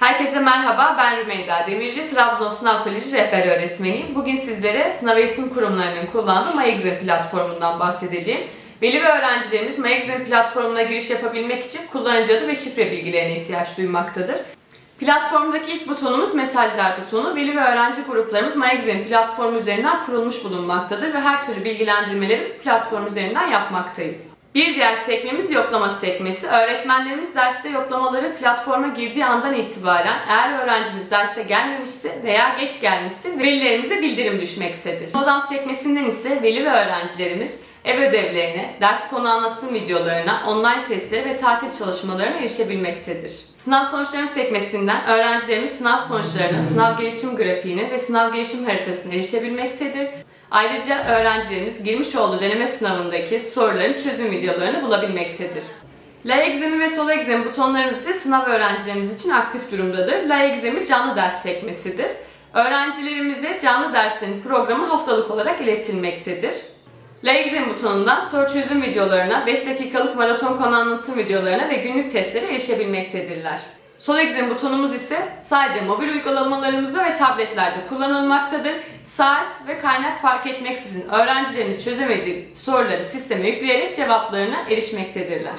Herkese merhaba, ben Rümeyda Demirci, Trabzon Sınav Koleji rehber öğretmeniyim. Bugün sizlere sınav eğitim kurumlarının kullandığı MyExam platformundan bahsedeceğim. Veli ve öğrencilerimiz MyExam platformuna giriş yapabilmek için kullanıcı adı ve şifre bilgilerine ihtiyaç duymaktadır. Platformdaki ilk butonumuz mesajlar butonu. Veli ve öğrenci gruplarımız MyExam platformu üzerinden kurulmuş bulunmaktadır ve her türlü bilgilendirmeleri platform üzerinden yapmaktayız. Bir diğer sekmemiz yoklama sekmesi. Öğretmenlerimiz derste yoklamaları platforma girdiği andan itibaren eğer öğrencimiz derse gelmemişse veya geç gelmişse velilerimize bildirim düşmektedir. Odam sekmesinden ise veli ve öğrencilerimiz ev ödevlerine, ders konu anlatım videolarına, online testlere ve tatil çalışmalarına erişebilmektedir. Sınav sonuçlarım sekmesinden öğrencilerimiz sınav sonuçlarına, sınav gelişim grafiğine ve sınav gelişim haritasına erişebilmektedir. Ayrıca öğrencilerimiz girmiş olduğu deneme sınavındaki soruların çözüm videolarını bulabilmektedir. La egzemi ve sol egzemi butonlarımız ise sınav öğrencilerimiz için aktif durumdadır. La egzemi canlı ders sekmesidir. Öğrencilerimize canlı derslerin programı haftalık olarak iletilmektedir. La egzemi butonundan soru çözüm videolarına, 5 dakikalık maraton konu anlatım videolarına ve günlük testlere erişebilmektedirler. Sol egzem butonumuz ise sadece mobil uygulamalarımızda ve tabletlerde kullanılmaktadır. Saat ve kaynak fark etmeksizin öğrencilerimiz çözemediği soruları sisteme yükleyerek cevaplarına erişmektedirler.